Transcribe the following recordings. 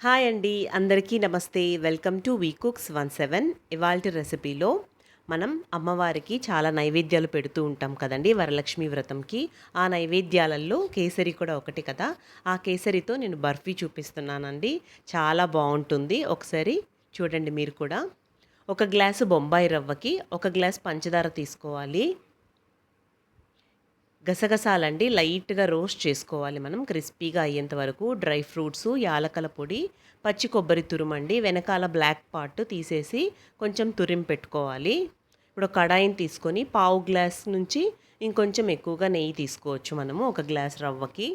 Hi అండి. అందరికీ నమస్తే. Welcome to V cooks one seven. ఇవాల్టి రెసిపీలో మనం అమ్మవారికి చాలా నైవేద్యాలు పెడుతూ ఉంటాం కదండి వరలక్ష్మి వ్రతంకి. ఆ నైవేద్యాలలో కేసరి కూడా ఒకటి కదా. ఆ కేసరితో నేను బర్ఫీ చూపిస్తున్నానండి. చాలా బాగుంటుంది. ఒకసారి చూడండి మీరు కూడా. ఒక గ్లాసు బొంబాయి రవ్వకి ఒక గ్లాస్ పంచదార తీసుకోవాలి. గసగసాలండి లైట్గా రోస్ట్ చేసుకోవాలి మనం. క్రిస్పీగా అయ్యేంత వరకు డ్రై ఫ్రూట్స్ యాలకల పొడి పచ్చి కొబ్బరి తురుమండి వెనకాల బ్లాక్ పార్ట్ తీసేసి కొంచెం తురిం పెట్టుకోవాలి. ఇప్పుడు కడాయిని తీసుకొని పావు గ్లాస్ నుంచి ఇంకొంచెం ఎక్కువగా నెయ్యి తీసుకోవచ్చు మనము ఒక గ్లాస్ రవ్వకి.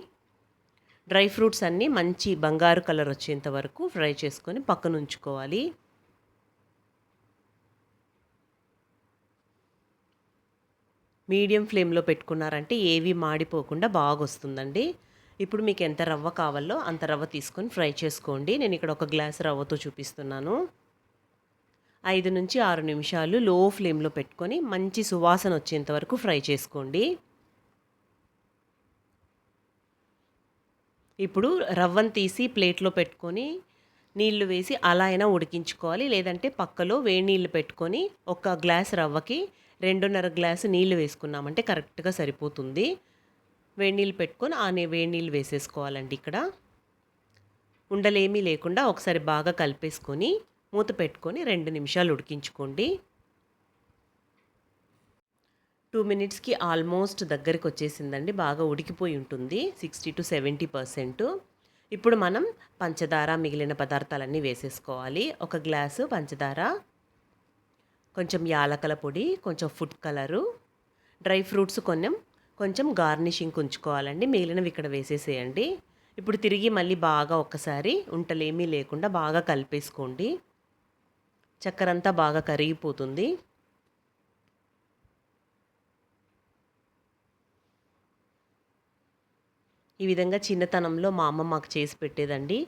డ్రై ఫ్రూట్స్ అన్నీ మంచి బంగారు కలర్ వచ్చేంత వరకు ఫ్రై చేసుకొని పక్కన ఉంచుకోవాలి. మీడియం ఫ్లేమ్లో పెట్టుకున్నారంటే ఏవి మాడిపోకుండా బాగా వస్తుందండి ఇప్పుడు మీకు ఎంత రవ్వ కావాలో అంత రవ్వ తీసుకొని ఫ్రై చేసుకోండి. నేను ఇక్కడ ఒక గ్లాస్ రవ్వతో చూపిస్తున్నాను. ఐదు నుంచి ఆరు నిమిషాలు లో ఫ్లేమ్లో పెట్టుకొని మంచి సువాసన వచ్చేంత వరకు ఫ్రై చేసుకోండి. ఇప్పుడు రవ్వను తీసి ప్లేట్లో పెట్టుకొని నీళ్ళు వేసి అలా అయినా ఉడికించుకోవాలి. లేదంటే పక్కలో వేడి నీళ్ళు పెట్టుకొని ఒక గ్లాస్ రవ్వకి రెండున్నర గ్లాసు నీళ్ళు వేసుకున్నామంటే కరెక్ట్గా సరిపోతుంది. వేడి నీళ్ళు పెట్టుకొని ఆ వేడి నీళ్ళు వేసేసుకోవాలండి ఇక్కడ. ఉండలేమీ లేకుండా ఒకసారి బాగా కలిపేసుకొని మూత పెట్టుకొని రెండు నిమిషాలు ఉడికించుకోండి. టూ మినిట్స్కి ఆల్మోస్ట్ దగ్గరికి వచ్చేసిందండి. బాగా ఉడికిపోయి ఉంటుంది. Sixty to seventy percent. ఇప్పుడు మనం పంచదార మిగిలిన పదార్థాలన్నీ వేసేసుకోవాలి. ఒక గ్లాసు పంచదార కొంచెం యాలకల పొడి కొంచెం ఫుడ్ కలరు డ్రై ఫ్రూట్స్ కొంచెం కొంచెం గార్నిషింగ్ ఉంచుకోవాలండి. మిగిలినవి ఇక్కడ వేసేసేయండి. ఇప్పుడు తిరిగి మళ్ళీ బాగా ఒక్కసారి ఉంటలేమీ లేకుండా బాగా కలిపేసుకోండి. చక్కెర అంతా బాగా కరిగిపోతుంది. ఈ విధంగా చిన్నతనంలో మా అమ్మ మాకు చేసి పెట్టేదండి.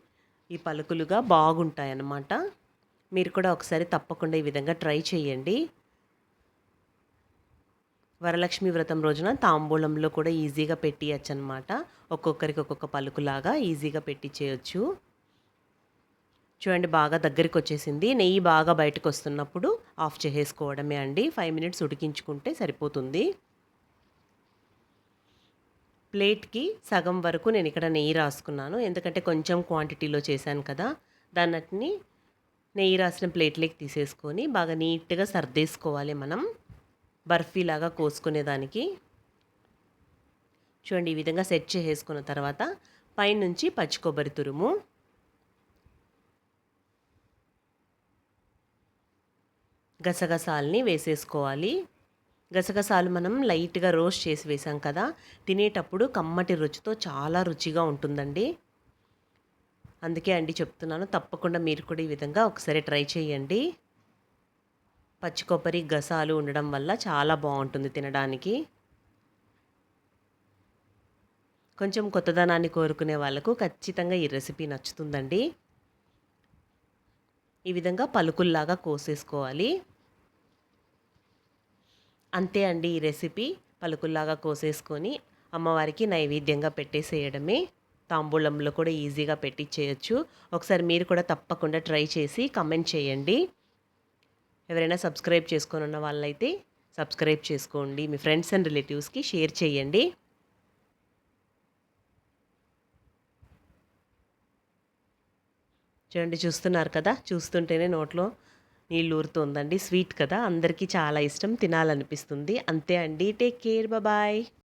ఈ పలుకులుగా బాగుంటాయన్నమాట. మీరు కూడా ఒకసారి తప్పకుండా ఈ విధంగా ట్రై చేయండి. వరలక్ష్మి వ్రతం రోజున తాంబూలంలో కూడా ఈజీగా పెట్టియచ్చు అనమాట ఒక్కొక్కరికి ఒక్కొక్క పలుకులాగా ఈజీగా పెట్టించేయచ్చు చూడండి బాగా దగ్గరికి వచ్చేసింది నెయ్యి బాగా బయటకు వస్తున్నప్పుడు ఆఫ్ చేసేసుకోవడమే అండి. ఫైవ్ మినిట్స్ ఉడికించుకుంటే సరిపోతుంది. ప్లేట్కి సగం వరకు నేను ఇక్కడ నెయ్యి రాసుకున్నాను. ఎందుకంటే కొంచెం క్వాంటిటీలో చేశాను కదా. దాన్ని నెయ్యి రాసిన ప్లేట్లోకి తీసేసుకొని బాగా నీట్గా సర్దేసుకోవాలి మనం. బర్ఫీలాగా కోసుకునేదానికి. చూడండి ఈ విధంగా సెట్ చేసేసుకున్న తర్వాత పైనుంచి పచ్చి కొబ్బరి తురుము. గసగసాలని వేసేసుకోవాలి. గసగసాలు మనం లైట్గా రోస్ట్ చేసి వేసాం కదా తినేటప్పుడు కమ్మటి రుచితో చాలా రుచిగా ఉంటుందండి. అందుకే అండి చెప్తున్నాను తప్పకుండా మీరు కూడా ఈ విధంగా ఒకసారి ట్రై చేయండి. పచ్చి కొబ్బరి గసాలు ఉండడం వల్ల చాలా బాగుంటుంది తినడానికి. కొంచెం కొత్తదనాన్ని కోరుకునే వాళ్ళకు ఖచ్చితంగా ఈ రెసిపీ నచ్చుతుందండి. ఈ విధంగా పలుకుల్లాగా కోసేసుకోవాలి. అంతే అండి ఈ రెసిపీ పలుకుల్లాగా కోసేసుకొని అమ్మవారికి నైవేద్యంగా పెట్టేసేయడమే. తాంబూలంలో కూడా ఈజీగా పెట్టించేయచ్చు ఒకసారి మీరు కూడా తప్పకుండా ట్రై చేసి కమెంట్ చేయండి. ఎవరైనా సబ్స్క్రైబ్ చేసుకొని ఉన్న వాళ్ళైతే సబ్స్క్రైబ్ చేసుకోండి. మీ ఫ్రెండ్స్ అండ్ రిలేటివ్స్కి షేర్ చేయండి. చూడండి చూస్తున్నారు కదా? చూస్తుంటేనే నోట్లో నీళ్ళు ఊరుతుందండి. స్వీట్ కదా? అందరికీ చాలా ఇష్టం. తినాలనిపిస్తుంది. అంతే అండి. Take care. బాయ్.